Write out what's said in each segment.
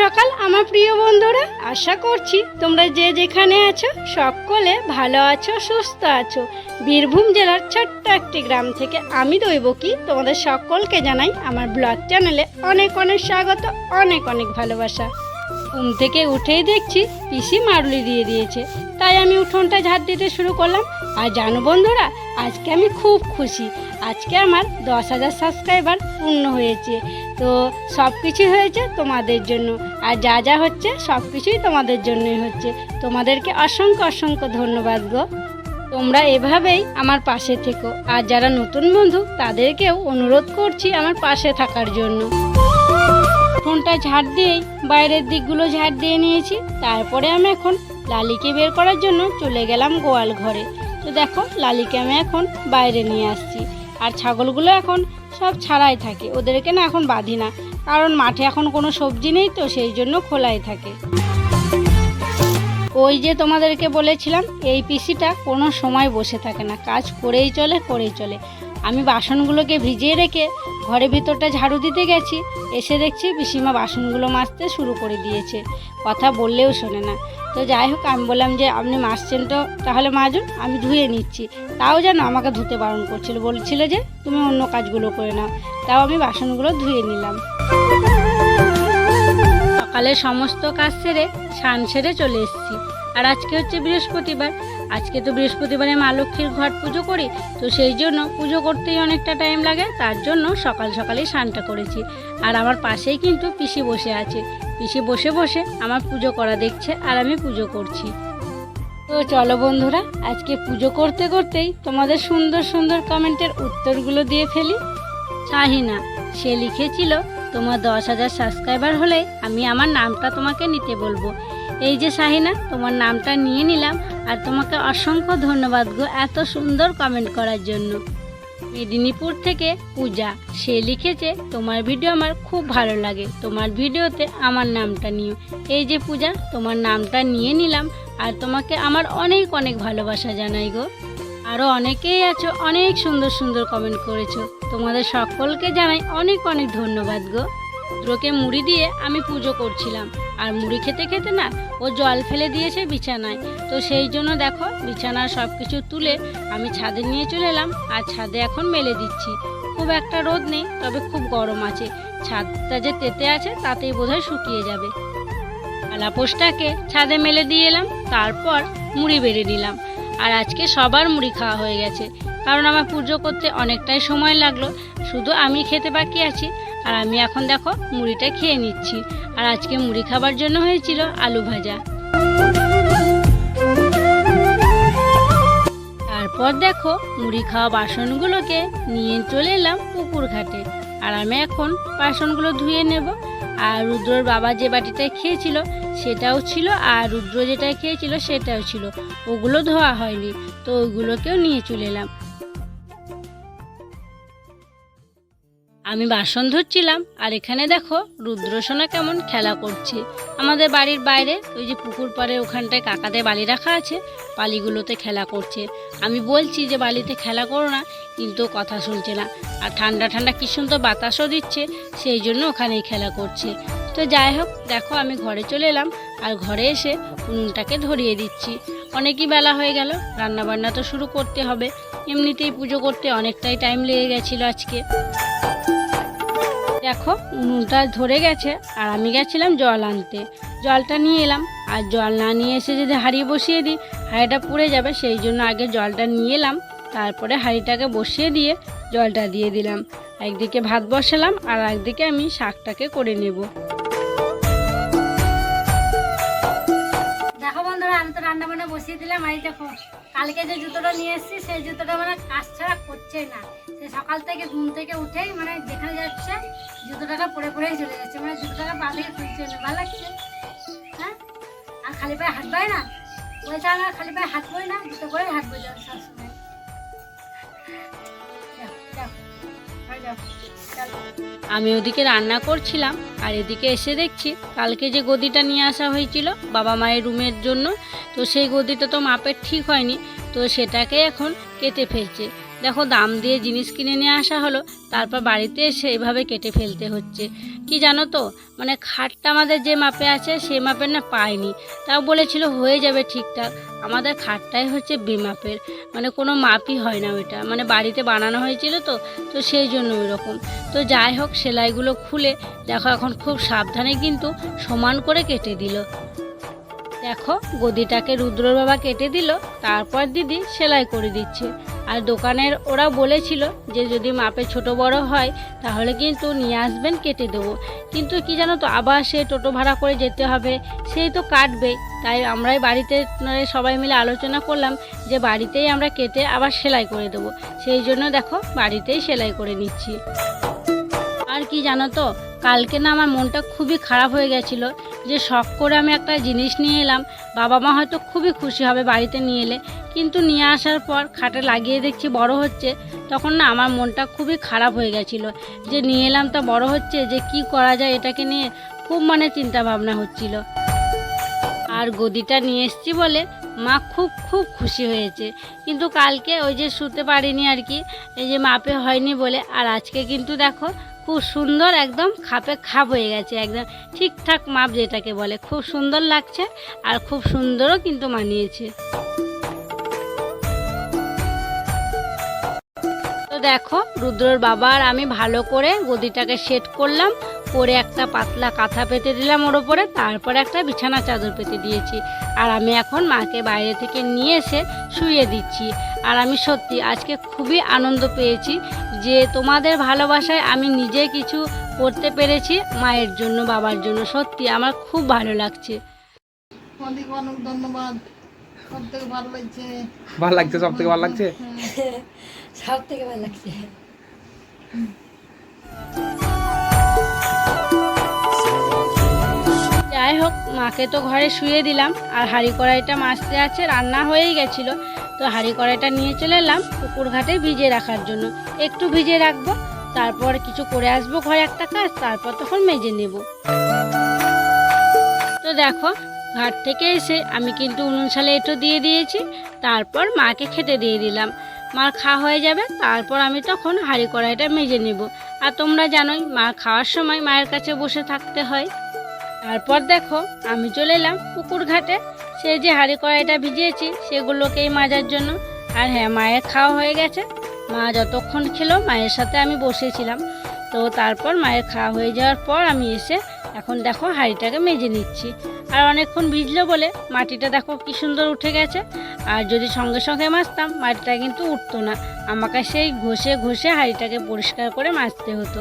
সকাল, আমার প্রিয় বন্ধুরা, আশা করছি তোমরা যে যেখানে আছো, সকলে ভালো আছো, সুস্থ আছো। বীরভূম জেলার ছোট্ট একটি গ্রাম থেকে আমি দৈবকী, তোমাদের সকলকে জানাই আমার ব্লগ চ্যানেলে অনেক অনেক স্বাগত, অনেক অনেক ভালোবাসা। ঘুম থেকে উঠেই দেখছি পিসি মারুলি দিয়ে দিয়েছে। তাই আমি উঠোনটা ঝাড় দিতে শুরু করলাম। আর জানো বন্ধুরা, আজকে আমি খুব খুশি। আজকে আমার দশ হাজার সাবস্ক্রাইবার পূর্ণ হয়েছে। তো সব কিছুই হয়েছে তোমাদের জন্য। আর যা যা হচ্ছে সব কিছুই তোমাদের জন্যই হচ্ছে। তোমাদেরকে অসংখ্য অসংখ্য ধন্যবাদ গো। তোমরা এভাবেই আমার পাশে থেকো। আর যারা নতুন বন্ধু, তাদেরকেও অনুরোধ করছি আমার পাশে থাকার জন্য। ফোনটা ঝাড় দিয়েই বাইরের দিকগুলো ঝাড় দিয়ে নিয়েছি। তারপরে আমি এখন লালিকে বের করার জন্য চলে গেলাম গোয়াল ঘরে। দেখো, লালিকে আমি এখন বাইরে নিয়ে আসছি। আর ছাগলগুলো এখন সব ছাড়াই থাকে, ওদেরকে না এখন বাঁধি না। কারণ মাঠে এখন কোনো সবজি নেই তো, সেই জন্য খোলাই থাকে। ওই যে তোমাদেরকে বলেছিলাম, এই পিসিটা কোনো সময় বসে থাকে না, কাজ করেই চলে করেই চলে। আমি বাসনগুলোকে ভিজিয়ে রেখে ঘরের ভিতরটা ঝাড়ু দিতে গেছি, এসে দেখছি পিসিমা বাসনগুলো মাজতে শুরু করে দিয়েছে। কথা বললেও শোনে না। তো যাই হোক, আমি বললাম যে, আপনি মাজছেন তো, তাহলে মাজুন, আমি ধুয়ে নিচ্ছি। তাও যেন আমাকে ধুতে বারণ করছিল। বলছিল যে, তুমি অন্য কাজগুলো করে নাও। তাও আমি বাসনগুলো ধুয়ে নিলাম। সকালে সমস্ত কাজ সেরে স্নান সেরে চলে এসেছি। আর আজকে হচ্ছে বৃহস্পতিবার আজকে তো বৃহস্পতিবারে মা লক্ষ্মীর ঘট পুজো করি, তো সেই জন্য পুজো করতেই অনেকটা টাইম লাগে, তার জন্য সকাল সকালেই স্নানটা করেছি। আর আমার পাশেই কিন্তু পিসি বসে আছে। পিসি বসে বসে আমার পুজো করা দেখছে আর আমি পুজো করছি। তো চলো বন্ধুরা, আজকে পুজো করতে করতেই তোমাদের সুন্দর সুন্দর কমেন্টের উত্তরগুলো দিয়ে ফেলি। শাহিনা, সে লিখেছিল, তোমার দশ হাজার সাবস্ক্রাইবার হলে আমি আমার নামটা তোমাকে নিতে বলব। এই যে শাহিনা, তোমার নামটা নিয়ে নিলাম আর তোমাকে অসংখ্য ধন্যবাদ গো এত সুন্দর কমেন্ট করার জন্য। মেদিনীপুর থেকে পূজা, সে লিখেছে, তোমার ভিডিও আমার খুব ভালো লাগে। তোমার ভিডিওতে আমার নামটা নিও। এই যে পূজা, তোমার নামটা নিয়ে নিলাম আর তোমাকে আমার অনেক অনেক ভালোবাসা জানাই গো। আরও অনেকেই আছো, অনেক সুন্দর সুন্দর কমেন্ট করেছ। তোমাদের সকলকে জানাই অনেক অনেক ধন্যবাদ গো। রুদ্রকে মুড়ি দিয়ে আমি পুজো করছিলাম। আর মুড়ি খেতে খেতে না ও জল ফেলে দিয়েছে বিছানায়। তো সেই জন্য দেখো বিছানার সব কিছু তুলে আমি ছাদে নিয়ে চলে এলাম আর ছাদে এখন মেলে দিচ্ছি। খুব একটা রোদ নেই, তবে খুব গরম আছে। ছাদটা যে তেতে আছে তাতেই বোধহয় শুকিয়ে যাবে। আলাপোষটাকে ছাদে মেলে দিয়ে এলাম, তারপর মুড়ি বেড়ে নিলাম। আর আজকে সবার মুড়ি খাওয়া হয়ে গেছে। কারণ আমার পুজো করতে অনেকটাই সময় লাগল। শুধু আমি খেতে বাকি আছি আর আমি এখন দেখো মুড়িটা খেয়ে নিচ্ছি। আর আজকে মুড়ি খাবার জন্য হয়েছিল আলু ভাজা। তারপর দেখো মুড়ি খাওয়া বাসনগুলোকে নিয়ে চলে এলাম পুকুর ঘাটে। আর আমি এখন বাসনগুলো ধুয়ে নেব। আর রুদ্রর বাবা যে বাটিটা খেয়েছিল সেটাও ছিল, আর রুদ্র যেটা খেয়েছিল সেটাও ছিল। ওগুলো ধোয়া হয়নি, তো ওইগুলোকেও নিয়ে চলে এলাম। আমি বাসন ধুচ্ছিলাম, আর এখানে দেখো রুদ্রসোনা কেমন খেলা করছে। আমাদের বাড়ির বাইরে ওই যে পুকুর পাড়ে ওখানটায় কাকাদের বালি রাখা আছে, বালিগুলোতে খেলা করছে। আমি বলছি যে বালিতে খেলা করো না, কিন্তু কথা শুনছে না। আর ঠান্ডা ঠান্ডা কি সুন্দর বাতাসও দিচ্ছে, সেই জন্য ওখানেই খেলা করছে। তো যাই হোক, দেখো আমি ঘরে চলে এলাম, আর ঘরে এসে উনুনটাকে ধরিয়ে দিচ্ছি। অনেকই বেলা হয়ে গেল, রান্নাবান্না তো শুরু করতে হবে। এমনিতেই পুজো করতে অনেকটাই টাইম লেগে গেছিল আজকে। দেখো উনুনটা ধরে গেছে আর আমি গেছিলাম জল আনতে। জলটা নিয়ে এলাম, আর জল না নিয়ে এসে যদি হাঁড়ি বসিয়ে দিই, হাঁড়িটা পুড়ে যাবে, সেই জন্য আগে জলটা নিয়ে এলাম, তারপরে হাঁড়িটাকে বসিয়ে দিয়ে জলটা দিয়ে দিলাম। একদিকে ভাত বসালাম আর একদিকে আমি শাকটাকে করে নেব। দেখো বন্ধুরা, আমি তো রান্না বান্না বসিয়ে দিলাম, আর দেখো, কালকে যে জুতোটা নিয়ে এসেছি, সেই জুতোটা মানে কাজ ছাড়া করছেই না। সে সকাল থেকে ঘুম থেকে উঠেই মানে যেখানে যাচ্ছে, জুতোটাকে পরে পরেই চলে যাচ্ছে। মানে জুতোটাকে পা থেকে খুলছে না, ভালো লাগছে? হ্যাঁ? আর খালি পায়ে হাত পায় না? বলছে আমার খালি পায়ে হাত বই না, জুতো করেই হাত বই যাবে সবসময়। আমি ওদিকে রান্না করছিলাম, আর এদিকে এসে দেখছি কালকে যে গদিটা নিয়ে আসা হয়েছিল বাবা মায়ের রুমের জন্য, তো সেই গদিটা তো মাপের ঠিক হয়নি, তো সেটাকে এখন কেটে ফেলছে। দেখো, দাম দিয়ে জিনিস কিনে নিয়ে আসা হলো, তারপর বাড়িতে এসে এভাবে কেটে ফেলতে হচ্ছে। কি জানো তো? মানে খাটটা আমাদের যে মাপে আছে সেই মাপের না পাইনি। তাও বলেছিল হয়ে যাবে ঠিকঠাক। আমাদের খাটটাই হচ্ছে বেমাপের মানে কোনো মাপই হয় না ওইটা। মানে বাড়িতে বানানো হয়েছিল তো তো সেই জন্য ওই রকম তো যাই হোক, সেলাইগুলো খুলে, দেখো এখন খুব সাবধানে কিন্তু সমান করে কেটে দিল। দেখো, গদিটাকে রুদ্রর বাবা কেটে দিল, তারপর দিদি সেলাই করে দিচ্ছে। আর দোকানের ওরা বলেছিল যে যদি মাপে ছোট বড় হয়, তাহলে কিন্তু নিয়ে আসবেন, কেটে দেবো। কিন্তু কি জানো তো, আবার সে টোটো ভাড়া করে যেতে হবে, সেই তো কাটবে। তাই আমরাই বাড়িতে সবাই মিলে আলোচনা করলাম যে বাড়িতেই আমরা কেটে আবার সেলাই করে দেবো। সেই জন্য দেখো, বাড়িতেই সেলাই করে নিচ্ছি। আর কি জানো তো কালকে না আমার মনটা খুবই খারাপ হয়ে গেছিল যে শখ করে আমি একটা জিনিস নিয়ে এলাম। বাবা মা হয়তো খুবই খুশি হবে বাড়িতে নিয়ে এলে। কিন্তু নিয়ে আসার পর খাটে লাগিয়ে দেখছি বড় হচ্ছে। তখন না আমার মনটা খুবই খারাপ হয়ে গেছিল। যে নিয়ে এলাম তা বড় হচ্ছে যে কি করা যায় এটাকে নিয়ে খুব মানে চিন্তা ভাবনা হচ্ছিল। আর গদিটা নিয়ে এসছি বলে মা খুব খুব খুশি হয়েছে। কিন্তু কালকে ওই যে শুতে পারিনি আর কি, এই যে মাপে হয়নি বলে। আর আজকে কিন্তু দেখো খুব সুন্দর একদম খাপে খাপ হয়ে গেছে, একদম ঠিকঠাক মাপ যেটাকে বলে। খুব সুন্দর লাগছে আর খুব সুন্দরও কিন্তু মানিয়েছে। তো দেখো, রুদ্রর বাবা আর আমি ভালো করে গদিটাকে সেট করলাম, করে একটা পাতলা কাঁথা পেতে দিলাম ওর ওপরে, তারপরে একটা বিছানা চাদর পেতে দিয়েছি। আর আমি এখন মাকে বাইরে থেকে নিয়ে এসে শুয়ে দিচ্ছি। আর আমি সত্যি আজকে খুবই আনন্দ পেয়েছি। যে তোমাদের ভালোবাসায় আমি নিজে কিছু করতে পেরেছি মায়ের জন্য বাবার জন্য। সত্যি আমার খুব ভালো লাগছে। অনেক অনেক ধন্যবাদ। সব থেকে ভালো লাগছে। ভালো লাগছে সব থেকে ভালো লাগছে? সব থেকে ভালো লাগছে। যাই হোক মাকে তো ঘরে শুয়ে দিলাম। আর হাঁড়ি কড়াইটা মাছতে আছে রান্না হয়েই গেছিল। তো হাঁড়ি কড়াইটা নিয়ে চলে এলাম পুকুর ঘাটে ভিজিয়ে রাখার জন্য। একটু ভিজিয়ে রাখব, তারপর কিছু করে আসব ঘরে একটা কাজ, তারপর তখন মেজে নেব। তো দেখো, ঘাট থেকে এসে আমি কিন্তু উনুন সালে এঁটো দিয়ে দিয়েছি, তারপর মাকে খেতে দিয়ে দিলাম। মার খাওয়া হয়ে যাবে, তারপর আমি তখন হাঁড়ি কড়াইটা মেজে নেব। আর তোমরা জানোই, মা খাওয়ার সময় মায়ের কাছে বসে থাকতে হয়। তারপর দেখো, আমি চলে এলাম পুকুর ঘাটে। সে যে হাঁড়ি কড়াইটা ভিজিয়েছি সেগুলোকেই মাজার জন্য। আর হ্যাঁ মায়ের খাওয়া হয়ে গেছে। মা যতক্ষণ খেলো, মায়ের সাথে আমি বসেছিলাম। তো তারপর মায়ের খাওয়া হয়ে যাওয়ার পর আমি এসে এখন দেখো হাঁড়িটাকে মেজে নিচ্ছি। আর অনেকক্ষণ ভিজলো বলে মাটিটা দেখো কি সুন্দর উঠে গেছে। আর যদি সঙ্গে সঙ্গে মাজতাম, মাটিটা কিন্তু উঠতো না। আমাকে সেই ঘষে ঘষে হাঁড়িটাকে পরিষ্কার করে মাজতে হতো।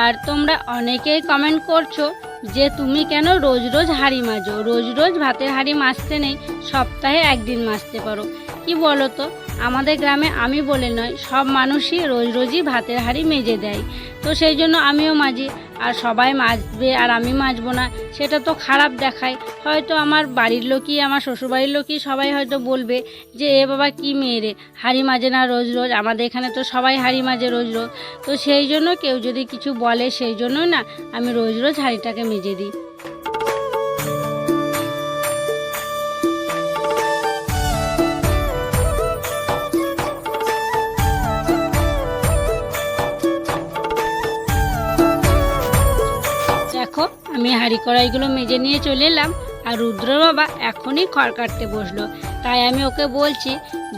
আর তোমরা অনেকেই কমেন্ট করছ যে তুমি কেন রোজ রোজ হাঁড়ি মাজো? রোজ রোজ ভাতের হাঁড়ি মাজতে নেই, সপ্তাহে একদিন মাজতে পারো। কি বলো তো আমাদের গ্রামে আমি বলে নয়, সব মানুষই রোজ রোজই ভাতের হাঁড়ি মেজে দেয়। তো সেই জন্য আমিও মাজি, আর সবাই মাজবে আর আমি মাজবো না, সেটা তো খারাপ দেখায়। হয়তো আমার বাড়ির লোকই, আমার শ্বশুরবাড়ির লোকই সবাই হয়তো বলবে যে, এ বাবা কি মেয়ে রে, হাঁড়ি মাজে না রোজ রোজ, আমাদের এখানে তো সবাই হাঁড়ি মাজে রোজ রোজ। তো সেই জন্য কেউ যদি কিছু বলে, সেই জন্যই না আমি রোজ রোজ হাঁড়িটাকে মেজে দিই। হাঁড়ি কড়াইগুলো মেজে নিয়ে চলে এলাম আর রুদ্র বাবা এখনই খড় কাটতে বসল। তাই আমি ওকে বলছি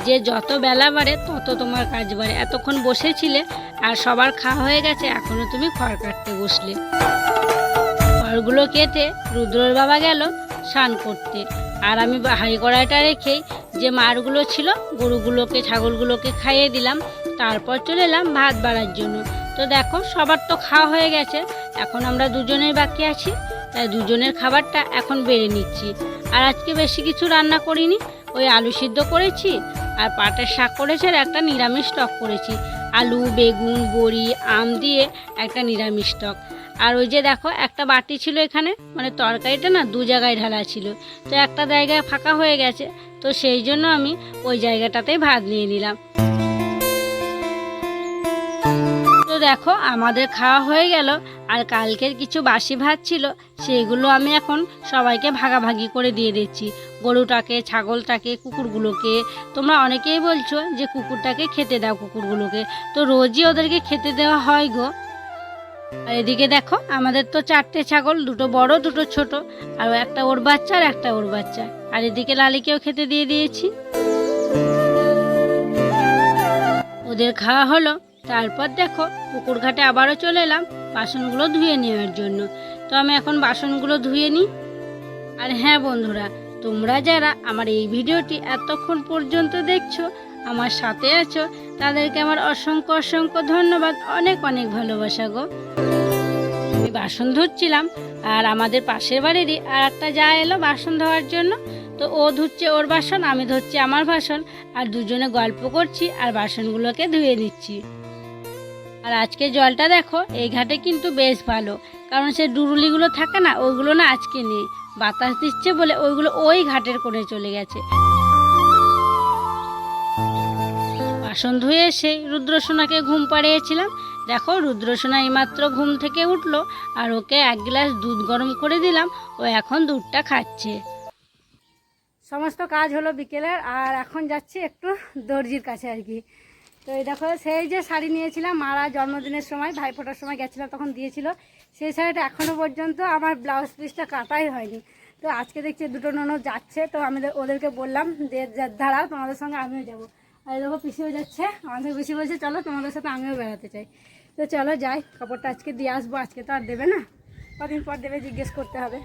যে যত বেলা বাড়ে তত তোমার কাজ বাড়ে। এতক্ষণ বসেছিলে আর সবার খাওয়া হয়ে গেছে, এখনও তুমি খড় কাটতে বসলে। খড়গুলো কেটে রুদ্রর বাবা গেল স্নান করতে। আর আমি হাঁড়ি কড়াইটা রেখেই যে মারগুলো ছিল, গরুগুলোকে, ছাগলগুলোকে খাইয়ে দিলাম। তারপর চলে এলাম ভাত বাড়ার জন্য। তো দেখো, সবার তো খাওয়া হয়ে গেছে। এখন আমরা দুজনের বাকি আছি। তাই দুজনের খাবারটা এখন বেড়ে নিচ্ছি। আর আজকে বেশি কিছু রান্না করিনি, ওই আলু সিদ্ধ করেছি আর পাটের শাক করেছি আর একটা নিরামিষ টক করেছি। আলু, বেগুন, বড়ি, আম দিয়ে একটা নিরামিষ টক। আর ওই যে দেখো, একটা বাটি ছিল এখানে মানে তরকারিটা না দু জায়গায় ঢালা ছিল, তো একটা জায়গায় ফাঁকা হয়ে গেছে, তো সেই জন্য আমি ওই জায়গাটাতেই ভাত নিয়ে নিলাম। দেখো, আমাদের খাওয়া হয়ে গেল। আর কালকের কিছু বাসি ভাত ছিল সেইগুলো আমি এখন সবাইকে ভাগাভাগি করে দিয়ে দিচ্ছি। গরুটাকে, ছাগলটাকে, কুকুরগুলোকে। তোমরা অনেকেই বলছো যে, কুকুরটাকে খেতে দাও কুকুরগুলোকে। তো রোজই ওদেরকে খেতে দেওয়া হয় গো। আর এদিকে দেখো, আমাদের তো চারটে ছাগল, দুটো বড়, দুটো ছোট। আর একটা ওর বাচ্চা আর একটা ওর বাচ্চা। আর এদিকে লালিকেও খেতে দিয়ে দিয়েছি। ওদের খাওয়া হলো। তারপর দেখো, পুকুর ঘাটে আবারও চলে এলাম, বাসনগুলো ধুয়ে নেওয়ার জন্য। তো আমি এখন বাসনগুলো ধুয়ে নিই। আর হ্যাঁ বন্ধুরা, তোমরা যারা আমার এই ভিডিওটি এতক্ষণ পর্যন্ত দেখছ, আমার সাথে আছো, তাদেরকে আমার অসংখ্য অসংখ্য ধন্যবাদ, অনেক অনেক ভালোবাসা গো। আমি বাসন ধুচ্ছিলাম, আর আমাদের পাশের বাড়িরই আর একটা যা এলো বাসন ধোয়ার জন্য, তো ও ধুচ্ছে ওর বাসন, আমি ধুচ্ছি আমার বাসন, আর দুজনে গল্প করছি, আর বাসনগুলোকে ধুয়ে নিচ্ছি। আর আজকে জলটা দেখো, এই ঘাটে কিন্তু বেশ ভালো। কারণ সে ডুরুলিগুলো থাকে না ওইগুলো না আজকে নেই। বাতাস দিচ্ছে বলে ওইগুলো ওই ঘাটের কোণে চলে গেছে। বাসন ধুয়ে এসে রুদ্রসোনাকে ঘুম পাড়িয়েছিলাম। দেখো, রুদ্রসোনা এইমাত্র ঘুম থেকে উঠল আর ওকে এক গ্লাস দুধ গরম করে দিলাম। ও এখন দুধটা খাচ্ছে। সমস্ত কাজ হলো বিকেলের আর এখন যাচ্ছি একটু দর্জির কাছে আর কি। তো এই দেখো, সেই যে শাড়ি নিয়েছিলাম, মারা জন্মদিনের সময় ভাই ফোটার সময় গেছিলাম তখন দিয়েছিল। সেই শাড়িটা এখনও পর্যন্ত আমার ব্লাউজ পিসটা কাটাই হয়নি। তো আজকে দেখছি দুটো ননদ যাচ্ছে, তো আমি ওদেরকে বললাম যে দাঁড়াও, তোমাদের সঙ্গে আমিও যাব। আর দেখো, পিসিও যাচ্ছে, আমাদের পিসি বলছে, চলো তোমাদের সাথে আমিও বেড়াতে চাই। তো চলো যাই, কাপড়টা আজকে দিয়ে আসব, আজকে তো আর দেবে না। কদিন পর দেবে, জিজ্ঞেস করতে হবে।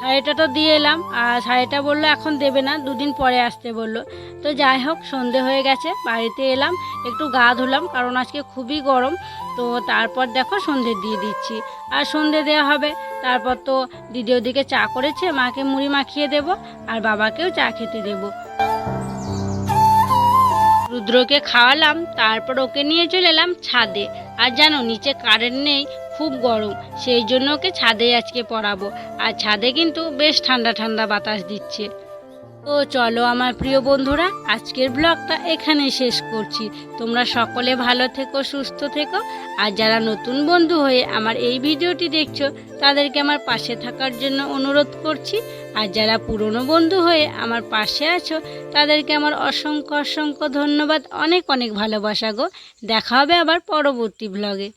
শাড়িটা তো দিয়ে এলাম, আর শাড়িটা বলল এখন দেবে না, দুদিন পরে আসতে বলল। তো যাই হোক, সন্ধে হয়ে গেছে, বাড়িতে এলাম, একটু গা ধুলাম, কারণ আজকে খুবই গরম। তো তারপর দেখো সন্ধে দিয়ে দিচ্ছি। আর সন্ধে দেওয়া হবে, তারপর তো দিদি ওদিকে চা করেছে, মাকে মুড়ি মাখিয়ে দেব, আর বাবাকেও চা খেতে দেব। রুদ্রকে খাওয়ালাম, তারপর ওকে নিয়ে চলে এলাম ছাদে। আর জানো, নিচে কারেন্ট নেই খুব গরম, সেই জন্য ওকে ছাদে আজকে পড়াবো। আর ছাদে কিন্তু বেশ ঠান্ডা ঠান্ডা বাতাস দিচ্ছে। তো চলো আমার প্রিয় বন্ধুরা, আজকের ব্লগটা এখানেই শেষ করছি। তোমরা সকলে ভালো থেকো, সুস্থ থেকো। আর যারা নতুন বন্ধু হয়ে আমার এই ভিডিওটি দেখছ, তাদেরকে আমার পাশে থাকার জন্য অনুরোধ করছি। আর যারা পুরনো বন্ধু হয়ে আমার পাশে আছো, তাদেরকে আমার অসংখ্য অসংখ্য ধন্যবাদ, অনেক অনেক ভালোবাসা গো। দেখা হবে আবার পরবর্তী ব্লগে।